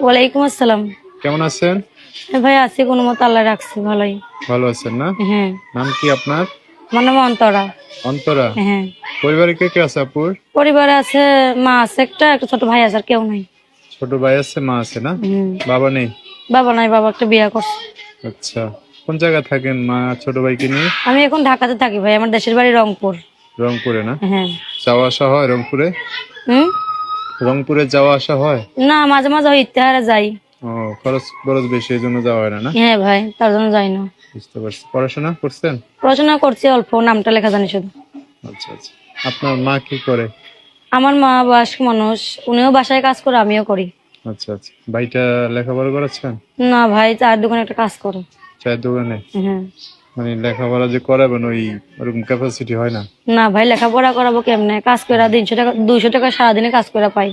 ওয়ালাইকুম আসসালাম। কেমন আছেন? এ ভাই আছি কোনো মতো আল্লাহ রাখছি ভালোই। ভালো আছেন না? হ্যাঁ। নাম কি আপনার? আমার নাম অন্তরা। অন্তরা? হ্যাঁ। পরিবারে কে কে আছে আপুর? পরিবারে আছে মা আছে একটা একটা ছোট ভাই আছে আর কেউ নাই। ছোট ভাই আছে মা আছে না। বাবা নেই? বাবা নাই বাবা একটা বিয়ে করছে। আচ্ছা। কোন জায়গায় থাকেন মা ছোট ভাই ভাইকে নিয়ে আমি এখন ঢাকাতে থাকি ভাই আমার দেশের বাড়ি রংপুর। রংপুরে না? হ্যাঁ। যাওয়া আসা হয় রংপুরে? হুম? রংপুরে যাওয়া আসা হয়? না মাঝে মাঝে ওই ইতিহারে যাই। ও খরচ খরচ বেশি এই জন্য যাওয়া হয় না না? হ্যাঁ ভাই তার জন্য যাই না। বুঝতে পারছি। পড়াশোনা করছেন? পড়াশোনা করছি অল্প নামটা লেখা জানি শুধু। আচ্ছা আচ্ছা। আপনার মা কি করে? আমার মা বয়স্ক মানুষ উনিও বাসায় কাজ করে আমিও করি। আচ্ছা আচ্ছা। ভাইটা লেখাপড়া করাচ্ছেন না ভাই চার দোকানে একটা কাজ করে। চায়ের দোকানে? হ্যাঁ। মানে লেখাপড়া যে করাবেন ওই ওরকম ক্যাপাসিটি হয় না। না ভাই লেখাপড়া করাবো কেমনে? কাজ করে তিনশো টাকা দুইশো টাকা সারাদিনে কাজ করে পাই।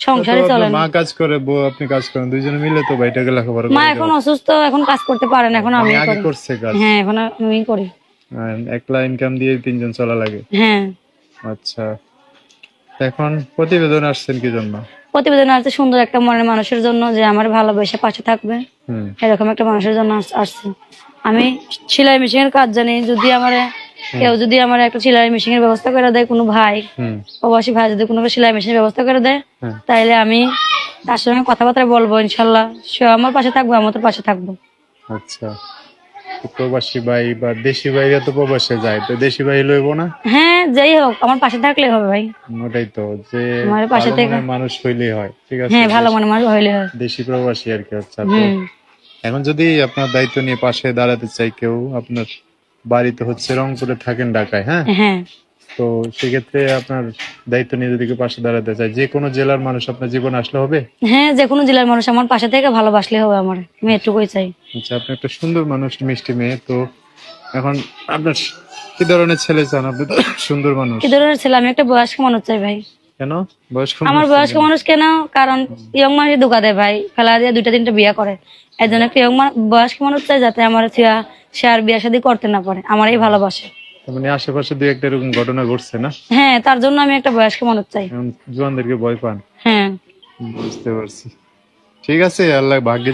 সংসারে চলে না। মা কাজ করে বউ আপনি কাজ করেন দুইজনে মিলে তো ভাইটাকে লেখাপড়া মা এখন অসুস্থ এখন কাজ করতে পারে না এখন আমি আগে করি। করছে কাজ। হ্যাঁ এখন আমি করি। আর একলা ইনকাম দিয়ে তিনজন চলা লাগে। হ্যাঁ। আচ্ছা। এখন প্রতিবেদন আসছেন কি জন্য? প্রতিবেদন আছে সুন্দর একটা মনের মানুষের জন্য যে আমার ভালোবেসে পাশে থাকবে। এরকম একটা মানুষের জন্য আসছে। আমি সেলাই মেশিনের কাজ জানি যদি আমার কেউ যদি আমার একটা সেলাই মেশিনের ব্যবস্থা করে দেয় কোনো ভাই প্রবাসী ভাই যদি কোনো সেলাই মেশিনের ব্যবস্থা করে দেয় তাহলে আমি তার সঙ্গে কথাবার্তা বলব ইনশাল্লাহ। সে আমার পাশে থাকব আমার তো পাশে থাকব। আচ্ছা। প্রবাসী ভাই বা দেশি ভাইরা তো প্রবাসে যায় তো দেশি ভাই লইব না? হ্যাঁ যাই হোক আমার পাশে থাকলে হবে ভাই। ওটাই তো যে আমার পাশে থেকে- মানুষ হইলেই হয় ঠিক আছে? হ্যাঁ ভালো মনে মানুষ হইলে হয়। দেশি প্রবাসী আর কি আচ্ছা এখন যদি আপনার দায়িত্ব নিয়ে পাশে দাঁড়াতে চাই কেউ আপনার বাড়িতে হচ্ছে রংপুরে থাকেন ঢাকায় হ্যাঁ? হ্যাঁ। তো সেক্ষেত্রে আপনার দায়িত্ব নিয়ে যদি পাশে দাঁড়াতে চায় যে কোনো জেলার মানুষ আপনার জীবন আসলে হবে? হ্যাঁ যে কোনো জেলার মানুষ আমার পাশে থেকে ভালোবাসলে হবে আমার আমি এটুকুই চাই। আচ্ছা আপনি একটা সুন্দর মানুষ মিষ্টি মেয়ে তো এখন আপনার কি ধরনের ছেলে চান আপনি? তো সুন্দর মানুষ। কি ধরনের ছেলে? আমি একটা বয়স্ক মানুষ চাই ভাই। কেন? বয়স্ক আমার বয়স্ক মানুষ কেন? কারণ ইয়ং মানুষ ধোকা দেয় ভাই। ফেলা দিয়ে দুইটা তিনটা বিয়ে করে। এই জন্য একটা ইয়ং বয়স্ক মানুষ চাই যাতে আমার থিয়া সে আর বিয়ে শাদী করতে না পারে। আমারই ভালোবাসে। মানে আশেপাশে দুই একটা এরকম ঘটনা ঘটছে না? হ্যাঁ তার জন্য আমি একটা বয়স্ক মানুষ চাই। জোয়ানদেরকে ভয় পান? হ্যাঁ। বুঝতে পারছি। ঠিক আছে আল্লাহ ভাগ্যে